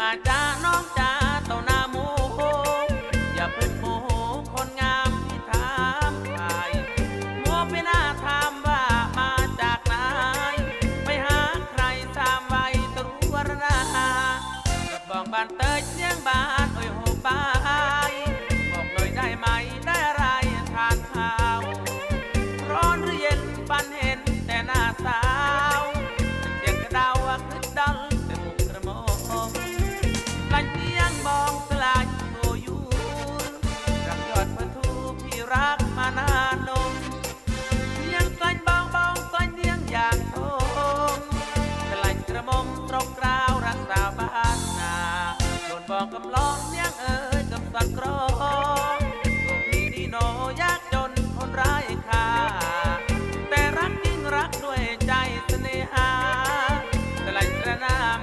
มาจ้าน้องจ้าเต้าหน้าหมูอย่าเพึ่งโมโหคนงามที่ถามไทยมัวไปหน้าถามว่ามาจากไหนไปหาใครสามไว้ตัวรนาก็บอกบ้านเตยเสียงบ้านโอ้ยโหบายบอกหน่อยได้ไหมได้ บอกกำลัง